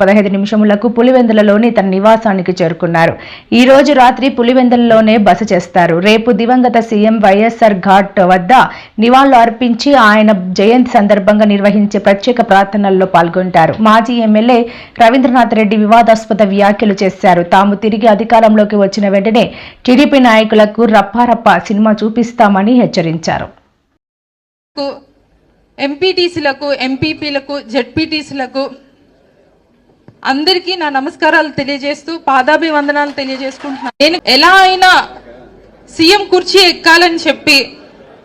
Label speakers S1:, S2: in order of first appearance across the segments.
S1: పదహైదు నిమిషములకు పులివెందులలోని తన నివాసానికి చేరుకున్నారు. ఈ రోజు రాత్రి పులివెందులలోనే బస చేస్తారు. రేపు దివంగత సీఎం వైఎస్ఆర్ ఘాట్ వద్ద నివాళులు అర్పించి ఆయన జయంతి సందర్భంగా నిర్వహించే ప్రత్యేక ప్రార్థనల్లో పాల్గొంటారు. మాజీ ఎమ్మెల్యే రవీంద్రనాథ్ రెడ్డి వివాదాస్పద వ్యాఖ్యలు చేశారు. తాము తిరిగి అధికారంలోకి వచ్చిన వెంటనే టీడీపీ నాయకులకు రప్పారప్ప సినిమా చూపిస్తామని హెచ్చరించారు.
S2: ఎంపీటీసీలకు ఎంపీపీలకు జెడ్పీటీసీలకు అందరికీ నా నమస్కారాలు తెలియజేస్తూ పాదాభివందనాలు తెలియజేసుకుంటున్నాను నేను ఎలా అయినా సీఎం కుర్చీ ఎక్కాలని చెప్పి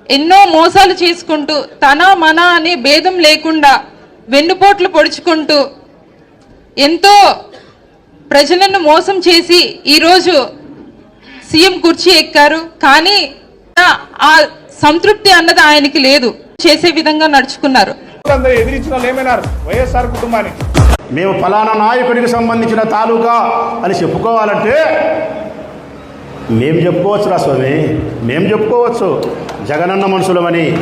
S2: ఎన్నో మోసాలు చేసుకుంటూ తన మన అనే భేదం లేకుండా వెన్నుపోట్లు పొడుచుకుంటూ ఎంతో ప్రజలను మోసం చేసి ఈరోజు సీఎం కుర్చీ ఎక్కారు. కానీ ఆ సంతృప్తి అన్నది ఆయనకి లేదు. చేసే విధంగా నడుచుకున్నారు.
S3: ఎదిరించిన వైఎస్ఆర్ కుటుంబానికి.
S4: మేము ఫలానా నాయకుడికి సంబంధించిన తాలూకా అని చెప్పుకోవాలంటే మేము చెప్పుకోవచ్చు రా స్వామి మేము చెప్పుకోవచ్చు. జగనన్న మనుషులమని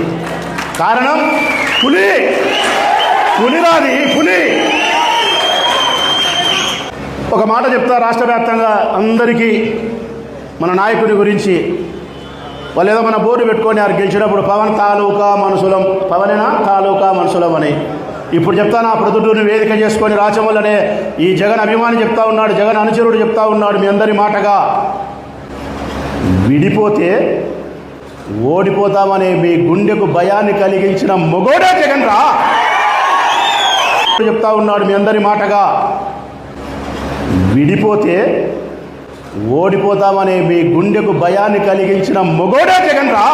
S4: కారణం పులి. పులిరాది పులి. ఒక మాట చెప్తా రాష్ట్ర వ్యాప్తంగా అందరికీ మన నాయకుడి గురించి. వాళ్ళు ఏదో మన బోర్డు పెట్టుకొని వారు గెలిచినప్పుడు పవన్ తాలూకా మనుషులం పవనేనా? తాలూకా మనుషులం అని ఇప్పుడు చెప్తాను ఆ ప్రొద్దుటూరుని వేదిక చేసుకొని రాచమల్లనే ఈ జగన్ అభిమాని చెప్తా ఉన్నాడు జగన్ అనుచరుడు చెప్తా ఉన్నాడు మీ అందరి మాటగా. విడిపోతే ఓడిపోతామనే మీ గుండెకు భయాన్ని కలిగించిన మొగోడే జగన్ రా. చెప్తా ఉన్నాడు మీ అందరి మాటగా. విడిపోతే ఓడిపోతామనే మీ గుండెకు భయాన్ని కలిగించిన మొగోడే జగన్ రా.